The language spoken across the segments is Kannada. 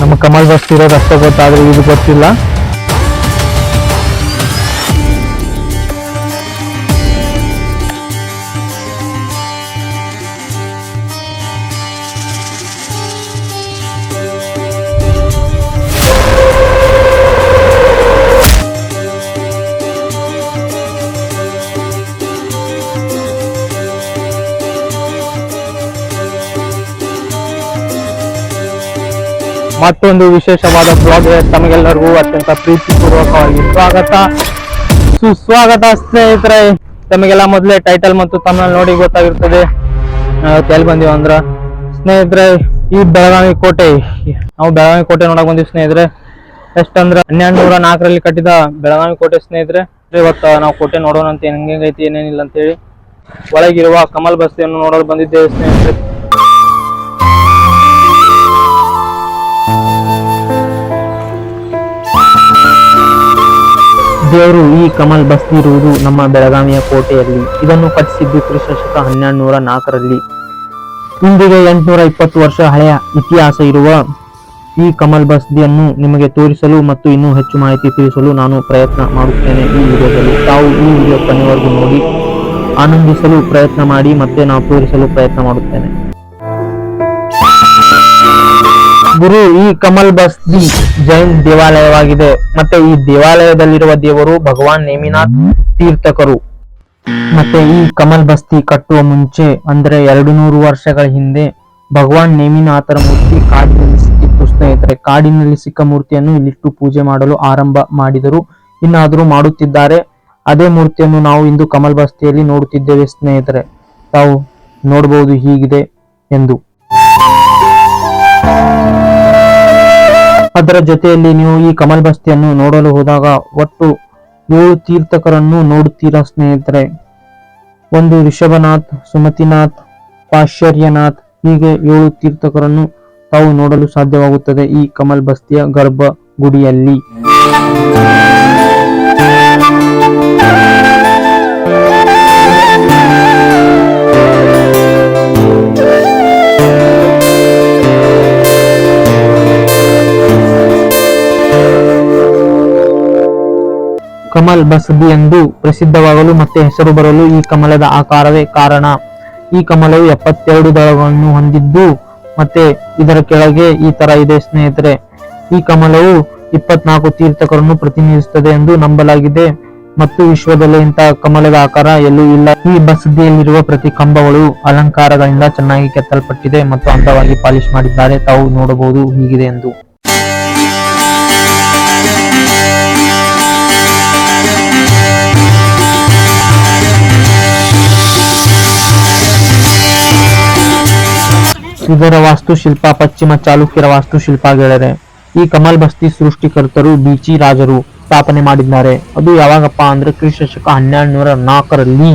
ನಮ್ಮ ಕಮಲ್ ಬಸ್ ಇರೋದು ಅಷ್ಟೇ ಗೊತ್ತಾದ್ರೆ ಇದು ಗೊತ್ತಿಲ್ಲ ಮತ್ತೊಂದು ವಿಶೇಷವಾದ ಬ್ಲಾಗ್ ತಮಗೆಲ್ಲರಿಗೂ ಅತ್ಯಂತ ಪ್ರೀತಿಪೂರ್ವಕವಾಗಿ ಸ್ವಾಗತ. ಸುಸ್ವಾಗತ ಸ್ನೇಹಿತರೆ, ತಮಗೆಲ್ಲ ಮೊದಲೇ ಟೈಟಲ್ ಮತ್ತು ತಮ್ಮಲ್ಲಿ ನೋಡಿ ಗೊತ್ತಾಗಿರ್ತದೆ. ಎಲ್ಲಿ ಬಂದೀವಿ ಅಂದ್ರ? ಸ್ನೇಹಿತರೆ, ಈ ಬೆಳಗಾವಿ ಕೋಟೆ. ನಾವು ಬೆಳಗಾವಿ ಕೋಟೆ ನೋಡಕ್ ಬಂದಿವಿ ಸ್ನೇಹಿತರೆ. ಎಷ್ಟಂದ್ರ? ಹನ್ನೆರಡು ನೂರ ನಾಲ್ಕರಲ್ಲಿ ಕಟ್ಟಿದ ಬೆಳಗಾವಿ ಕೋಟೆ ಸ್ನೇಹಿತರೆ. ಇವತ್ತು ನಾವು ಕೋಟೆ ನೋಡೋಣ ಅಂತ ಹೆಂಗೈತಿ ಏನೇನಿಲ್ಲ ಅಂತೇಳಿ ಒಳಗಿರುವ ಕಮಲ್ ಬಸ್ತಿಯನ್ನು ನೋಡಲು ಬಂದಿದ್ದೇವೆ ಸ್ನೇಹಿತರೆ. ದೇವರು ಈ ಕಮಲ್ ಬಸ್ತಿರುವುದು ನಮ್ಮ ಬೆಳಗಾವಿಯ ಕೋಟೆಯಲ್ಲಿ. ಇದನ್ನು ಕಟ್ಟಿಸಿದ್ದು ಕ್ರಿಸ್ತ ಶಕ ಹನ್ನೆರಡು ನೂರ ನಾಲ್ಕರಲ್ಲಿ. ಇಂದಿಗೆ ಎಂಟುನೂರ ಇಪ್ಪತ್ತು ವರ್ಷ ಹಳೆಯ ಇತಿಹಾಸ ಇರುವ ಈ ಕಮಲ್ ಬಸ್ತಿಯನ್ನು ನಿಮಗೆ ತೋರಿಸಲು ಮತ್ತು ಇನ್ನೂ ಹೆಚ್ಚು ಮಾಹಿತಿ ತಿಳಿಸಲು ನಾನು ಪ್ರಯತ್ನ ಮಾಡುತ್ತೇನೆ ಈ ವಿಡಿಯೋದಲ್ಲಿ. ತಾವು ಈ ವಿಡಿಯೋ ಕೊನೆವರೆಗೂ ನೋಡಿ, ಆನಂದಿಸಲು ಪ್ರಯತ್ನ ಮಾಡಿ ಮತ್ತೆ ನಾವು ತೋರಿಸಲು ಪ್ರಯತ್ನ ಮಾಡುತ್ತೇನೆ. ಗುರು ಈ ಕಮಲ್ ಬಸ್ತಿ ಜೈನ್ ದೇವಾಲಯವಾಗಿದೆ. ಮತ್ತೆ ಈ ದೇವಾಲಯದಲ್ಲಿರುವ ದೇವರು ಭಗವಾನ್ ನೇಮಿನಾಥ್ ತೀರ್ಥಕರು. ಮತ್ತೆ ಈ ಕಮಲ್ ಬಸ್ತಿ ಕಟ್ಟುವ ಮುಂಚೆ ಅಂದ್ರೆ ಎರಡು ನೂರು ವರ್ಷಗಳ ಹಿಂದೆ ಭಗವಾನ್ ನೇಮಿನಾಥರ ಮೂರ್ತಿ ಕಾಡಿನಲ್ಲಿ ಸಿಕ್ಕಿತ್ತು ಸ್ನೇಹಿತರೆ. ಕಾಡಿನಲ್ಲಿ ಸಿಕ್ಕ ಮೂರ್ತಿಯನ್ನು ಇಲ್ಲಿಟ್ಟು ಪೂಜೆ ಮಾಡಲು ಆರಂಭ ಮಾಡಿದರು. ಇನ್ನಾದರೂ ಮಾಡುತ್ತಿದ್ದಾರೆ. ಅದೇ ಮೂರ್ತಿಯನ್ನು ನಾವು ಇಂದು ಕಮಲ್ ಬಸ್ತಿಯಲ್ಲಿ ನೋಡುತ್ತಿದ್ದೇವೆ ಸ್ನೇಹಿತರೆ. ತಾವು ನೋಡಬಹುದು ಹೀಗಿದೆ ಎಂದು. ಅದರ ಜೊತೆಯಲ್ಲಿ ನೀವು ಈ ಕಮಲ್ ಬಸ್ತಿಯನ್ನು ನೋಡಲು ಹೋದಾಗ ಒಟ್ಟು ಏಳು ತೀರ್ಥಕರನ್ನು ನೋಡುತ್ತೀರಾ ಸ್ನೇಹಿತರೆ. ಒಂದು ಋಷಭನಾಥ್ ಸುಮತಿನಾಥ್, ಪಾಶ್ಚರ್ಯನಾಥ್ ಹೀಗೆ ಏಳು ತೀರ್ಥಕರನ್ನು ತಾವು ನೋಡಲು ಸಾಧ್ಯವಾಗುತ್ತದೆ ಈ ಕಮಲ್ ಬಸ್ತಿಯ ಗರ್ಭ ಕಮಲ್ ಬಸದಿ ಎಂದು ಪ್ರಸಿದ್ಧವಾಗಲು ಮತ್ತೆ ಹೆಸರು ಬರಲು ಈ ಕಮಲದ ಆಕಾರವೇ ಕಾರಣ. ಈ ಕಮಲವು ಎಪ್ಪತ್ತೆರಡು ದಳಗಳನ್ನು ಹೊಂದಿದ್ದು, ಮತ್ತೆ ಇದರ ಕೆಳಗೆ ಈ ತರ ಇದೆ ಸ್ನೇಹಿತರೆ. ಈ ಕಮಲವು ಇಪ್ಪತ್ನಾಲ್ಕು ತೀರ್ಥಕರನ್ನು ಪ್ರತಿನಿಧಿಸುತ್ತದೆ ಎಂದು ನಂಬಲಾಗಿದೆ. ಮತ್ತು ವಿಶ್ವದಲ್ಲಿ ಇಂತಹ ಕಮಲದ ಆಕಾರ ಎಲ್ಲೂ ಇಲ್ಲ. ಈ ಬಸದಿಯಲ್ಲಿರುವ ಪ್ರತಿ ಕಂಬಗಳು ಅಲಂಕಾರಗಳಿಂದ ಚೆನ್ನಾಗಿ ಕೆತ್ತಲ್ಪಟ್ಟಿದೆ ಮತ್ತು ಅಂದವಾಗಿ ಪಾಲಿಶ್ ಮಾಡಿದ್ದಾರೆ. ತಾವು ನೋಡಬಹುದು ಹೀಗಿದೆ ಎಂದು. ಇದರ ವಾಸ್ತುಶಿಲ್ಪ ಪಶ್ಚಿಮ ಚಾಲುಕ್ಯರ ವಾಸ್ತುಶಿಲ್ಪ ಗೆಳೆಯರೆ ಈ ಕಮಲ್ ಬಸ್ತಿ ಸೃಷ್ಟಿಕರ್ತರು ಬಿಚಿ ರಾಜರು ಸ್ಥಾಪನೆ ಮಾಡಿದ್ದಾರೆ. ಅದು ಯಾವಾಗಪ್ಪ ಅಂದ್ರೆ ಕ್ರಿಶಕ ಶಕ ಹನ್ನೆರಡು ನೂರ ನಾಲ್ಕರಲ್ಲಿ.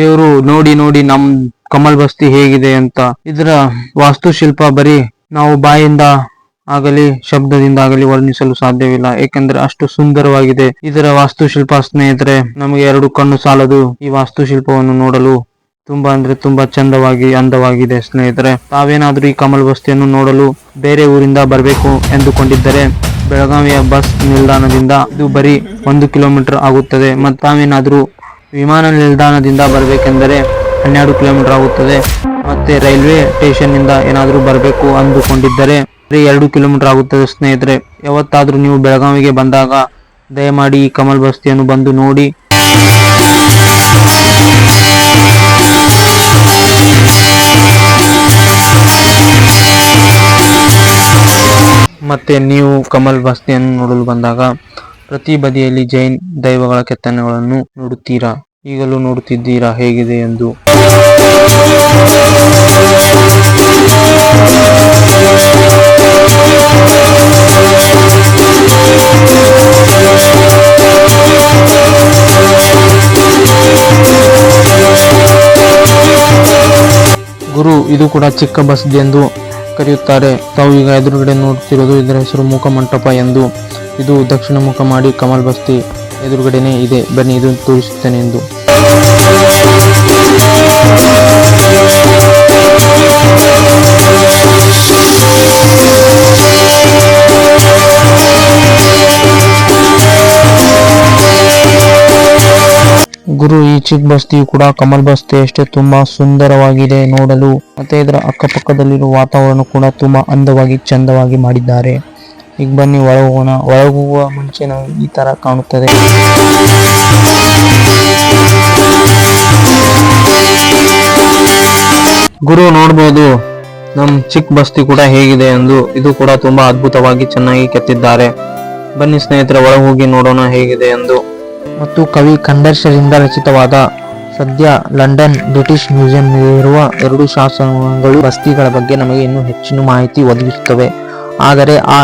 ದೇವರು ನೋಡಿ ನೋಡಿ ನಮ್ ಕಮಲ್ ಬಸ್ತಿ ಹೇಗಿದೆ ಅಂತ. ಇದರ ವಾಸ್ತುಶಿಲ್ಪ ಬರೀ ನಾವು ಬಾಯಿಂದ ಆಗಲಿ, ಶಬ್ದದಿಂದ ಆಗಲಿ ವರ್ಣಿಸಲು ಸಾಧ್ಯವಿಲ್ಲ. ಏಕೆಂದ್ರೆ ಅಷ್ಟು ಸುಂದರವಾಗಿದೆ. ಇದರ ವಾಸ್ತುಶಿಲ್ಪ ಸ್ನೇಹಿತರೆ, ನಮಗೆ ಎರಡು ಕಣ್ಣು ಸಾಲದು ಈ ವಾಸ್ತುಶಿಲ್ಪವನ್ನು ನೋಡಲು ತುಂಬಾ ಅಂದ್ರೆ ತುಂಬಾ ಚಂದವಾಗಿ, ಅಂದವಾಗಿದೆ ಸ್ನೇಹಿತರೆ. ತಾವೇನಾದ್ರೂ ಈ ಕಮಲ್ ಬಸ್ತಿಯನ್ನು ನೋಡಲು ಬೇರೆ ಊರಿಂದ ಬರಬೇಕು ಎಂದುಕೊಂಡಿದ್ದರೆ ಬೆಳಗಾವಿಯ ಬಸ್ ನಿಲ್ದಾಣದಿಂದ ಇದು ಬರೀ ಒಂದು ಕಿಲೋಮೀಟರ್ ಆಗುತ್ತದೆ. ಮತ್ತು ತಾವೇನಾದ್ರೂ ವಿಮಾನ ನಿಲ್ದಾಣದಿಂದ ಬರಬೇಕೆಂದರೆ ಹನ್ನೆರಡು ಕಿಲೋಮೀಟರ್ ಆಗುತ್ತದೆ. ಮತ್ತೆ ರೈಲ್ವೆ ಸ್ಟೇಷನ್ನಿಂದ ಏನಾದರೂ ಬರಬೇಕು ಅಂದುಕೊಂಡಿದ್ದರೆ ಎರಡು ಕಿಲೋಮೀಟರ್ ಆಗುತ್ತದೆ ಸ್ನೇಹಿತರೆ. ಯಾವತ್ತಾದರೂ ನೀವು ಬೆಳಗಾವಿಗೆ ಬಂದಾಗ ದಯಮಾಡಿ ಈ ಕಮಲ್ ಬಸ್ತಿಯನ್ನು ಬಂದು ನೋಡಿ. ಮತ್ತೆ ನೀವು ಕಮಲ್ ಬಸ್ತಿಯನ್ನು ನೋಡಲು ಬಂದಾಗ ಪ್ರತಿ ಬದಿಯಲ್ಲಿ ಜೈನ್ ದೈವಗಳ ಕೆತ್ತನೆಗಳನ್ನು ನೋಡುತ್ತೀರಾ? ಈಗಲೂ ನೋಡುತ್ತಿದ್ದೀರಾ? ಹೇಗಿದೆ ಎಂದು. ಗುರು, ಇದು ಕೂಡ ಚಿಕ್ಕ ಬಸ್ ಎಂದು ಕರೆಯುತ್ತಾರೆ. ತಾವು ಈಗ ಎದುರುಗಡೆ ನೋಡುತ್ತಿರುವುದು ಇದರ ಹೆಸರು ಮುಖ ಮಂಟಪ ಎಂದು. ಇದು ದಕ್ಷಿಣ ಮುಖ ಮಾಡಿ ಕಮಲ್ ಬಸ್ತಿ ಎದುರುಗಡೆನೇ ಇದೆ. ಬನ್ನಿ ಇದು ತೋರಿಸುತ್ತೇನೆ ಎಂದು. ಗುರು, ಈ ಚಿಕ್ಕ ಬಸ್ತಿಯು ಕೂಡ ಕಮಲ್ ಬಸ್ತಿ ಅಷ್ಟೇ. ತುಂಬಾ ಸುಂದರವಾಗಿದೆ ನೋಡಲು. ಮತ್ತೆ ಇದರ ಅಕ್ಕಪಕ್ಕದಲ್ಲಿರುವ ವಾತಾವರಣ ಕೂಡ ತುಂಬಾ ಅಂದವಾಗಿ, ಚಂದವಾಗಿ ಮಾಡಿದ್ದಾರೆ. ಈಗ ಬನ್ನಿ ಒಳಗೋಗೋಣ ಒಳಗೋಗುವ ಮುಂಚೆ ನಾವು ಈ ತರ ಕಾಣುತ್ತದೆ. ಗುರು, ನೋಡ್ಬೋದು, ನಮ್ ಚಿಕ್ಕ ಬಸ್ತಿ ಕೂಡ ಹೇಗಿದೆ ಎಂದು ಇದು ಕೂಡ ತುಂಬಾ ಅದ್ಭುತವಾಗಿ ಚೆನ್ನಾಗಿ ಕೆತ್ತಿದ್ದಾರೆ. ಬನ್ನಿ ಸ್ನೇಹಿತರೆ, ಒಳಗೆ ಹೋಗಿ ನೋಡೋಣ ಹೇಗಿದೆ ಎಂದು. ಮತ್ತು ಕವಿ ಕಂದರ್ಶರಿಂದ ರಚಿತವಾದ ಸದ್ಯ ಲಂಡನ್ ಬ್ರಿಟಿಷ್ ಮ್ಯೂಸಿಯಂನಲ್ಲಿರುವ ಎರಡು ಶಾಸನಗಳು ಬಸ್ತಿಗಳ ಬಗ್ಗೆ ನಮಗೆ ಇನ್ನೂ ಹೆಚ್ಚಿನ ಮಾಹಿತಿ ಒದಗಿಸುತ್ತವೆ. ಆದರೆ ಆ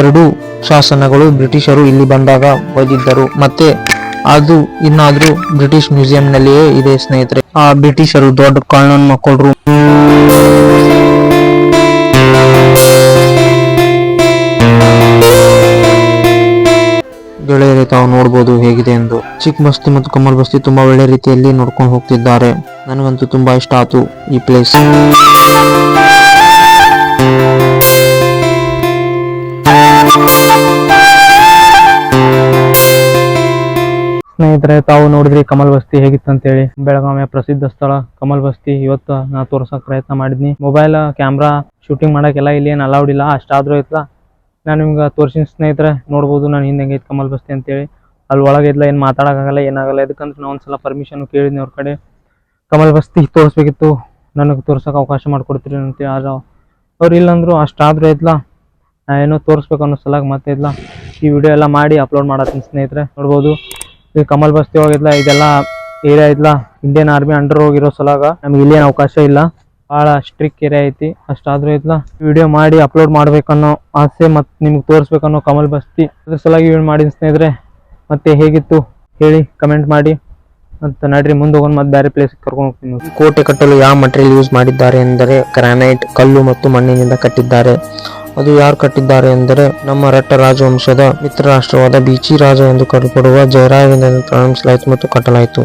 ಎರಡು ಶಾಸನಗಳು ಬ್ರಿಟಿಷರು ಇಲ್ಲಿ ಬಂದಾಗ ಒಯ್ದಿದ್ದರು ಮತ್ತೆ ಅದು ಇನ್ನಾದ್ರೂ ಬ್ರಿಟಿಷ್ ಮ್ಯೂಸಿಯಂನಲ್ಲಿಯೇ ಇದೆ ಸ್ನೇಹಿತರೆ. ಆ ಬ್ರಿಟಿಷರು ದೊಡ್ಡ ಕಳ್ಳನ್ ಮಕ್ಕಳು ಗೆಳೆಯರೆ, ತಾವು ನೋಡ್ಬೋದು ಹೇಗಿದೆ ಎಂದು. ಚಿಕ್ಕ ಬಸ್ತಿ ಮತ್ತು ಕಮಲ್ ಬಸ್ತಿ ತುಂಬಾ ಒಳ್ಳೆ ರೀತಿಯಲ್ಲಿ ನೋಡ್ಕೊಂಡು ಹೋಗ್ತಿದ್ದಾರೆ. ನನಗಂತೂ ತುಂಬಾ ಇಷ್ಟ ಆಯ್ತು ಈ ಪ್ಲೇಸ್ ಸ್ನೇಹಿತರೆ, ತಾವು ನೋಡಿದ್ರಿ ಕಮಲ್ ಬಸ್ತಿ ಹೇಗಿತ್ತು ಅಂತೇಳಿ. ಬೆಳಗಾವಿಯ ಪ್ರಸಿದ್ಧ ಸ್ಥಳ ಕಮಲ್ ಬಸ್ತಿ ಇವತ್ತು ನಾ ತೋರ್ಸಕ್ ಪ್ರಯತ್ನ ಮಾಡಿದ್ನಿ. ಮೊಬೈಲ್ ಕ್ಯಾಮ್ರಾ ಶೂಟಿಂಗ್ ಮಾಡಕ್ಕೆಲ್ಲ ಇಲ್ಲಿ ಏನು ಅಲೌಡ್ ಇಲ್ಲ. ಅಷ್ಟಾದ್ರೂ ಐತ್ಲ ನಾನು ನಿಮ್ಗೆ ತೋರಿಸಿನ ಸ್ನೇಹಿತರೆ, ನೋಡ್ಬೋದು ನಾನು ಹಿಂದೆ ಹೆಂಗೈತೆ ಕಮಲ್ ಬಸ್ತಿ ಅಂತೇಳಿ. ಅಲ್ಲಿ ಒಳಗೆ ಇದ್ಲ ಏನು ಮಾತಾಡೋಕ್ಕಾಗಲ್ಲ, ಏನಾಗಲ್ಲ. ಯಾಕಂದ್ರೆ ನಾವು ಒಂದ್ಸಲ ಪರ್ಮಿಷನ್ ಕೇಳಿದ್ನಿ ಅವ್ರ ಕಡೆ. ಕಮಲ್ ಬಸ್ತಿ ತೋರಿಸ್ಬೇಕಿತ್ತು. ನನಗೆ ತೋರ್ಸೋಕೆ ಅವಕಾಶ ಮಾಡಿಕೊಡ್ತೀರಿ ಅಂತ ಆದ್ರೆ ಅವ್ರು ಇಲ್ಲಂದ್ರು ಅಷ್ಟಾದ್ರೂ ನಾ ಏನೋ ತೋರಿಸ್ಬೇಕು ಅನ್ನೋ ಸಲಾಗ ಮತ್ತೆ ಇದ್ಲ. ಈ ವಿಡಿಯೋ ಎಲ್ಲ ಮಾಡಿ ಅಪ್ಲೋಡ್ ಮಾಡತ್ತೀನಿ ಸ್ನೇಹಿತರೆ. ನೋಡ್ಬೋದು. ಈ ಕಮಲ್ ಬಸ್ತಿ ಹೋಗಿದ್ಲ ಇದೆಲ್ಲ ಏರಿಯಾ ಐತ್ಲ ಇಂಡಿಯನ್ ಆರ್ಮಿ ಅಂಡರ್ ಹೋಗಿರೋ ಸಲಾಗ ನಮ್ಗೆ ಇಲ್ಲೇನು ಅವಕಾಶ ಇಲ್ಲ. ಭಾಳ ಸ್ಟ್ರಿಕ್ ಏರಿಯಾ ಐತಿ, ಅಷ್ಟಾದ್ರೂ ಐತ್ಲ ವಿಡಿಯೋ ಮಾಡಿ ಅಪ್ಲೋಡ್ ಮಾಡ್ಬೇಕನ್ನೋ ಆಸೆ ಮತ್ತು ನಿಮ್ಗೆ ತೋರಿಸ್ಬೇಕನ್ನೋ ಕಮಲ್ ಬಸ್ತಿ. ಅದ್ರ ಸಲಾಗಿ ವಿಡಿಯೋ ಮಾಡಿದ ಸ್ನೇಹಿತರೆ, ಮತ್ತೆ ಹೇಗಿತ್ತು ಹೇಳಿ ಕಮೆಂಟ್ ಮಾಡಿ. ಅಂತ ನಡ್ರಿ, ಮುಂದೆ ಹೋಗೋಣ, ಮತ್ತೆ ಬೇರೆ ಪ್ಲೇಸ್ ಕರ್ಕೊಂಡು ಹೋಗ್ತೀನಿ ಕೋಟೆ ಕಟ್ಟಲು ಯಾವ ಮಟೀರಿಯಲ್ ಯೂಸ್ ಮಾಡಿದ್ದಾರೆ ಎಂದರೆ ಗ್ರಾನೈಟ್ ಕಲ್ಲು ಮತ್ತು ಮಣ್ಣಿನಿಂದ ಕಟ್ಟಿದ್ದಾರೆ. ಅದು ಯಾರು ಕಟ್ಟಿದ್ದಾರೆ ಎಂದರೆ ನಮ್ಮ ರಟ್ಟ ರಾಜವಂಶದ ಮಿತ್ರ ರಾಷ್ಟ್ರವಾದ ಬೀಚಿ ರಾಜ ಎಂದು ಕರೆಯಲ್ಪಡುವ ಜಯರಾಯದಿಂದ ಪ್ರಾರಂಭಿಸಲಾಯಿತು ಮತ್ತು ಕಟ್ಟಲಾಯಿತು.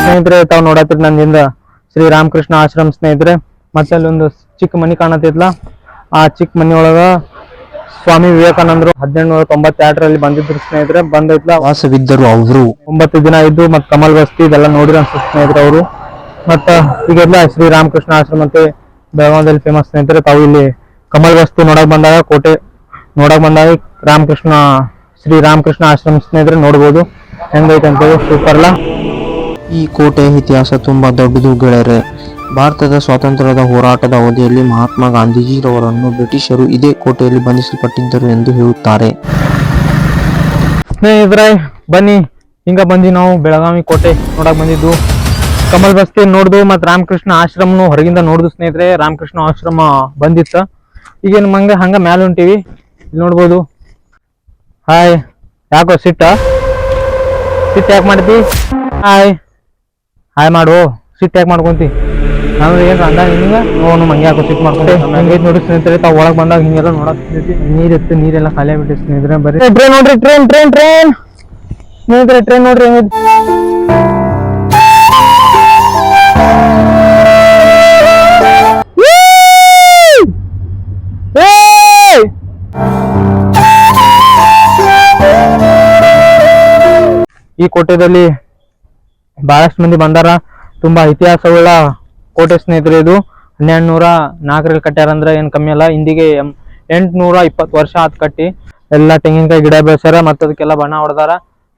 ಸ್ನೇಹಿತರೆ ತಾವು ನೋಡತ್ತಿರ್ ನಂದಿಂದ ಶ್ರೀ ರಾಮಕೃಷ್ಣ ಆಶ್ರಮ ಸ್ನೇಹಿತರೆ ಮತ್ತೆ ಅಲ್ಲೊಂದು ಚಿಕ್ಕ ಮನಿ ಕಾಣತ್ತಿದ್ಲ ಆ ಚಿಕ್ಕ ಮನಿ ಒಳಗ ಸ್ವಾಮಿ ವಿವೇಕಾನಂದರು ಹದಿನೆಂಟುನೂರ ತೊಂಬತ್ತೆರಡರಲ್ಲಿ ಬಂದಿದ್ರು ಸ್ನೇಹಿತರೆ. ಬಂದೈತ್ಲ ವಾಸವಿದ್ದರು ಅವರು. ಒಂಬತ್ತು ದಿನ ಇದ್ದು ಮತ್ತೆ ಕಮಲ್ ವಸ್ತಿ ಇದೆಲ್ಲ ನೋಡಿರ ಅನ್ಸುತ್ತೆ ಸ್ನೇಹಿತರೆ ಅವರು. ಮತ್ತೆ ಈಗೆಲ್ಲ ಶ್ರೀ ರಾಮಕೃಷ್ಣ ಆಶ್ರಮ ಅಂತ ಬೆಳಗಾವದಲ್ಲಿ ಫೇಮಸ್ ಸ್ನೇಹಿತರೆ ತಾವು ಇಲ್ಲಿ ಕಮಲ್ ವಸ್ತು ನೋಡಕ್ ಬಂದಾಗ ಕೋಟೆ ನೋಡಕ್ ಬಂದಾಗ ರಾಮಕೃಷ್ಣ ಶ್ರೀ ರಾಮಕೃಷ್ಣ ಆಶ್ರಮ ಸ್ನೇಹಿತರೆ ನೋಡ್ಬೋದು. ಹೆಂಗೈತೆ ಅಂತೇಳಿ ಸೂಪರ್ ಅಲ್ಲ? ಈ ಕೋಟೆ ಇತಿಹಾಸ ತುಂಬಾ ದೊಡ್ಡದು ಗೆಳೆಯರೆ. ಭಾರತದ ಸ್ವಾತಂತ್ರ್ಯದ ಹೋರಾಟದ ಅವಧಿಯಲ್ಲಿ ಮಹಾತ್ಮ ಗಾಂಧೀಜಿರವರನ್ನು ಬ್ರಿಟಿಷರು ಇದೇ ಕೋಟೆಯಲ್ಲಿ ಬಂಧಿಸಲ್ಪಟ್ಟಿದ್ದರು ಎಂದು ಹೇಳುತ್ತಾರೆ. ಸ್ನೇಹಿತರೆ ಬನ್ನಿ ಹಿಂಗ ಬಂದಿ ನಾವು ಬೆಳಗಾವಿ ಕೋಟೆ ನೋಡಕ್ ಬಂದಿದ್ದು. ಕಮಲ್ ಬಸ್ತಿ ನೋಡ್ದು ಮತ್ ರಾಮಕೃಷ್ಣ ಆಶ್ರಮನು ಹೊರಗಿಂದ ನೋಡ್ದು ಸ್ನೇಹಿತರೆ, ರಾಮಕೃಷ್ಣ ಆಶ್ರಮ ಬಂದಿತ್ತ. ಈಗೇನು ಮಂಗ, ಹಂಗ ಮ್ಯಾಲ ಹೊಂಟಿವಿ. ಇಲ್ಲಿ ನೋಡ್ಬೋದು. ಹಾಯ್ ಯಾಕೋ ಸಿಟ್ಟ? ಸಿಟ್ಟು ಯಾಕೆ ಮಾಡ್ತಿ? ಹಾಯ್ ಹಾಯ್ ಮಾಡು. ಸಿಟ್ಟು ಯಾಕೆ ಮಾಡ್ಕೊಂತಿ? ನಾನು ಏನು ಅಂದ ಹಿಂಗ? ನೋನು ಮಂಗೆ ಯಾಕೋ ಸಿಟ್ಟು ಮಾಡ್ಕೊಂಡೆ ಹಂಗೆ ನೋಡಿ ಸ್ನೇಹಿತರೆ, ತಾವು ಒಳಗೆ ಬಂದಾಗ ಹಿಂಗೆಲ್ಲ ನೋಡಕ್ ನೀರ್ ಎತ್ತು ನೀರೆಲ್ಲ ಖಾಲಿ ಆಗ್ಬಿಟ್ಟು ಸ್ನೇಹಿತರೆ, ಬರೀ. ಟ್ರೈನ್ ನೋಡ್ರಿ ಟ್ರೈನ್ ಟ್ರೈನ್ ಟ್ರೈನ್ ಸ್ನೇಹಿತರೆ ಟ್ರೈನ್ ನೋಡ್ರಿ ಈ ಕೋಟೆದಲ್ಲಿ ಬಹಳಷ್ಟು ಮಂದಿ ಬಂದಾರ. ತುಂಬಾ ಇತಿಹಾಸವುಳ್ಳ ಕೋಟೆ ಸ್ನೇಹಿತರೆ ಇದು. ಹನ್ನೆರಡು ನೂರ ನಾಲ್ಕರಲ್ಲಿ ಕಟ್ಟ್ಯಾರ ಅಂದ್ರೆ ಏನ್ ಕಮ್ಮಿ ಅಲ್ಲ. ಇಂದಿಗೆ ಎಂಟ್ನೂರ ಇಪ್ಪತ್ತು ವರ್ಷ ಆತ್ ಕಟ್ಟಿ. ಎಲ್ಲ ತೆಂಗಿನಕಾಯಿ ಗಿಡ ಬೆಳೆಸ್ಯಾರ ಮತ್ತ ಅದಕ್ಕೆಲ್ಲ ಬಣ್ಣ ಹೊಡೆದಾರ.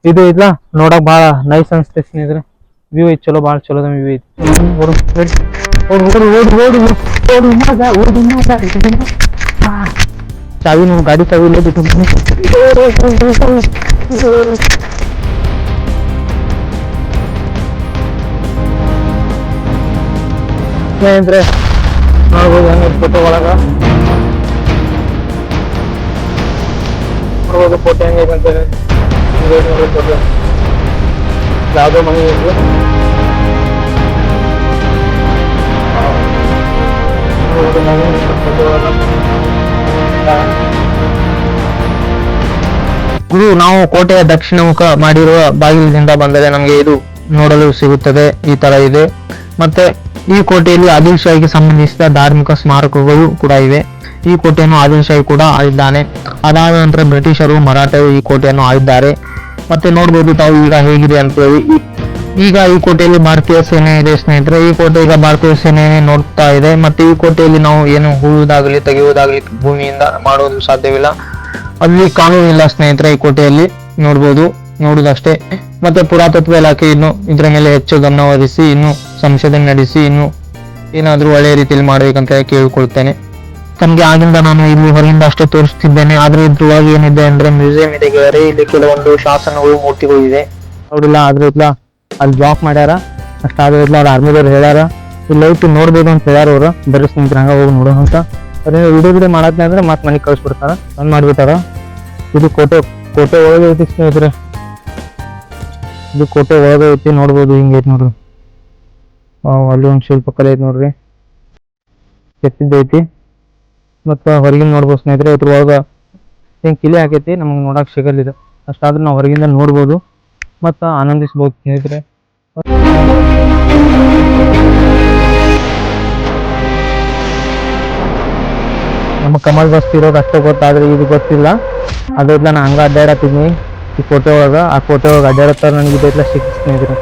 ಇದು ಇದ್ಲ ನೋಡಕ್ ಬಹಳ ನೈಸ್ ಅನ್ಸ್ತೈತಿ ಸ್ನೇಹಿತರೆ. ವ್ಯೂ ಐತಿ ಚಲೋ ಬಹಳ ಚಲೋ ವ್ಯೂ ಐತಿ. ಚಾವಿ, ನೀವು ಗಾಡಿ ಚಾವಿ ಇಲ್ಲ ಬಿಟ್ಟು ಸ್ನೇಹಿತರೆ ನೋಡ್ಬೋದು ಹೆಂಗ್ ಫೋಟೋ ಒಳಗ ನೋಡ್ಬೋದು ಫೋಟೋ ಹಿಂಗೆ photo. ಯಾವುದೋ ಮನೆ ಇದ್ರು. ಗುರು ನಾವು ಕೋಟೆಯ ದಕ್ಷಿಣ ಮುಖ ಮಾಡಿರುವ ಬಾಗಿಲಿನಿಂದ ಬಂದರೆ ನಮಗೆ ಇದು ನೋಡಲು ಸಿಗುತ್ತದೆ ಈ ತರ ಇದೆ ಮತ್ತೆ ಈ ಕೋಟೆಯಲ್ಲಿ ಆದಿಲ್ ಶಾಹಿಗೆ ಸಂಬಂಧಿಸಿದ ಧಾರ್ಮಿಕ ಸ್ಮಾರಕಗಳು ಕೂಡ ಇವೆ. ಈ ಕೋಟೆಯನ್ನು ಆದಿಲ್ ಶಾಹಿ ಕೂಡ ಆಳಿದ್ದಾನೆ. ಅದಾದ ನಂತರ ಬ್ರಿಟಿಷರು ಮರಾಠರು ಈ ಕೋಟೆಯನ್ನು ಆಳಿದ್ದಾರೆ. ಮತ್ತೆ ನೋಡ್ಬೋದು ತಾವು ಈಗ ಹೇಗಿದೆ ಅಂತ ಹೇಳಿ. ಈಗ ಈ ಕೋಟೆಯಲ್ಲಿ ಭಾರತೀಯ ಸೇನೆ ಇದೆ ಸ್ನೇಹಿತರೆ. ಈ ಕೋಟೆ ಈಗ ಭಾರತೀಯ ಸೇನೆ ನೋಡ್ತಾ ಇದೆ. ಮತ್ತೆ ಈ ಕೋಟೆಯಲ್ಲಿ ನಾವು ಏನು ಹೂಳುವುದಾಗಲಿ ತೆಗೆಯುವುದಾಗಲಿ ಭೂಮಿಯಿಂದ ಮಾಡುವುದು ಸಾಧ್ಯವಿಲ್ಲ. ಅಲ್ಲಿ ಕಾನೂನಿಲ್ಲ ಸ್ನೇಹಿತರೆ ಈ ಕೋಟೆಯಲ್ಲಿ. ನೋಡ್ಬೋದು. ನೋಡುವುದಷ್ಟೇ. ಮತ್ತೆ ಪುರಾತತ್ವ ಇಲಾಖೆ ಇನ್ನು ಇದರ ಮೇಲೆ ಹೆಚ್ಚು ಗಮನ ಹರಿಸಿ ಇನ್ನು ಸಂಶೋಧನೆ ನಡೆಸಿ, ಇನ್ನು ಏನಾದರೂ ಒಳ್ಳೆಯ ರೀತಿಯಲ್ಲಿ ಮಾಡಬೇಕಂತ ಕೇಳಿಕೊಳ್ತೇನೆ. ತಮಗೆ ಆಗಿಂದ ನಾನು ಇಲ್ಲಿ ಹೊರಗಿಂದ ಅಷ್ಟೇ ತೋರಿಸ್ತಿದ್ದೇನೆ. ಆದ್ರೆ ಇದ್ರೊಳಗೆ ಏನಿದೆ ಅಂದ್ರೆ ಮ್ಯೂಸಿಯಂ ಇದೆ ಗೆಳೆಯರೆ. ಇಲ್ಲಿ ಕೆಲವೊಂದು ಶಾಸನಗಳು, ಮೂರ್ತಿಗಳು ಇದೆ. ನೋಡಿಲ್ಲ ಆದ್ರೆ ಇಲ್ಲ, ಅಲ್ಲಿ ಜಾಬ್ ಮಾಡ್ಯಾರ. ಅಷ್ಟಾದ್ರೆ ಇಲ್ಲ, ಅವ್ರ ಆರ್ಮಿದವ್ರು ಹೇಳ್ಯಾರ. ಇಲ್ಲಿ ಲೈಟ್ ನೋಡ್ಬೋದು ಅಂತ ಹೇಳ್ಯಾರ ಅವ್ರು. ಬರೀ ಹಂಗ ಹೋಗಿ ನೋಡೋಣ ಅಂತ. ಅದೇ ವಿಡಿಯೋ ವಿಡಿಯೋ ಮಾಡತ್ನೆ ಅಂದ್ರೆ ಮತ್ತೆ ಮನೆಗೆ ಕಳಿಸ್ಬಿಡ್ತಾರ. ಬಂದ್ ಮಾಡ್ಬಿಟ್ಟಾರ. ಇದು ಕೋಟೆ ಕೋಟೆ ಒಳಗೆ ಐತಿ ಸ್ನೇಹಿತರೆ. ಇದು ಕೋಟೆ ಒಳಗೆ ಐತಿ, ನೋಡ್ಬೋದು ಹಿಂಗೈತಿ ನೋಡ್ರಿ. ಅಲ್ಲಿ ಒಂದು ಶಿಲ್ಪಕಲೆ ಐತಿ ನೋಡ್ರಿ. ಕೆತ್ತಿದ್ದೈತಿ ಮತ್ತು ಹೊರಗಿಂದ ನೋಡ್ಬೋದು ಸ್ನೇಹಿತರೆ ಇದ್ರ ಒಳಗೆ ಹಿಂಗೆ ಕಿಲೆ ಹಾಕೈತಿ, ನಮಗೆ ನೋಡಕ್ ಸಿಗಲ್ಲ ಇದು ಅಷ್ಟಾದ್ರೂ ನಾವು ಹೊರಗಿಂದ ನೋಡ್ಬೋದು. ಮತ್ತು ಆನಂದಿಸ್ಬೋದು ಸ್ನೇಹಿತರೆ. ನಮ್ಮ ಕಮಲ್ ಬಸ್ತಿ ಇರೋದು ಅಷ್ಟೇ ಗೊತ್ತಾದ್ರೆ ಇದು ಗೊತ್ತಿಲ್ಲ. ಅದ್ರಿಂದ ನಾನು ಹಂಗ ಅಡ್ಡಾಡತ್ತಿದ್ನಿ. ಈ ಫೋಟೋ ಒಳಗೆ, ಆ ಫೋಟೋ ಒಳಗೆ ಅಡ್ಡಾಡತ್ತಾರ ನನಗೆ ಇದೆಲ್ಲ ಸಿಕ್ ಸ್ನೇಹಿತರೆ.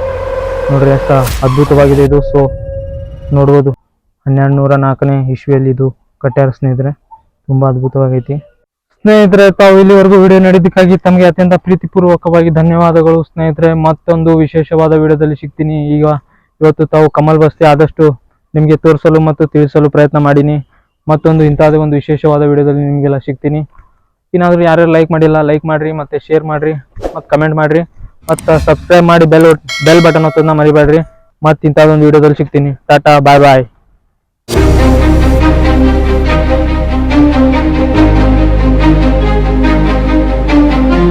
ನೋಡ್ರಿ ಅಷ್ಟ ಅದ್ಭುತವಾಗಿದೆ ಇದು. ಸೊ ನೋಡ್ಬೋದು. ಹನ್ನೆರಡು ನೂರ ನಾಲ್ಕನೇ ಇಶ್ವಿಯಲ್ಲಿ ಇದು ಕಟ್ಟಾರ ಸ್ನೇಹಿತರೆ. ತುಂಬಾ ಅದ್ಭುತವಾಗೈತಿ. ಸ್ನೇಹಿತರೆ, ತಾವು ಇಲ್ಲಿವರೆಗೂ ವಿಡಿಯೋ ನಡೆದಕ್ಕಾಗಿ ತಮಗೆ ಅತ್ಯಂತ ಪ್ರೀತಿಪೂರ್ವಕವಾಗಿ ಧನ್ಯವಾದಗಳು ಸ್ನೇಹಿತರೆ. ಮತ್ತೊಂದು ವಿಶೇಷವಾದ ವಿಡಿಯೋದಲ್ಲಿ ಸಿಗ್ತೀನಿ. ಈಗ ಇವತ್ತು ತಾವು ಕಮಲ್ ಬಸ್ತಿ ಆದಷ್ಟು ನಿಮಗೆ ತೋರಿಸಲು ಮತ್ತು ತಿಳಿಸಲು ಪ್ರಯತ್ನ ಮಾಡೀನಿ. ಮತ್ತೊಂದು ಇಂಥದೇ ಒಂದು ವಿಶೇಷವಾದ ವಿಡಿಯೋದಲ್ಲಿ ನಿಮಗೆಲ್ಲ ಸಿಗ್ತೀನಿ. ಏನಾದರೂ ಯಾರ್ಯಾರು ಲೈಕ್ ಮಾಡಿಲ್ಲ ಲೈಕ್ ಮಾಡಿರಿ, ಮತ್ತು ಶೇರ್ ಮಾಡಿರಿ, ಮತ್ತು ಕಮೆಂಟ್ ಮಾಡಿರಿ, ಮತ್ತು ಸಬ್ಸ್ಕ್ರೈಬ್ ಮಾಡಿ ಬೆಲ್ ಬೆಲ್ ಬಟನ್ ಒತ್ತೋದನ್ನ ಮರಿಬೇಡ್ರಿ. ಮತ್ತು ಇಂಥದ್ದೊಂದು ವಿಡಿಯೋದಲ್ಲಿ ಸಿಗ್ತೀನಿ. ಟಾಟಾ ಬಾಯ್ ಬಾಯ್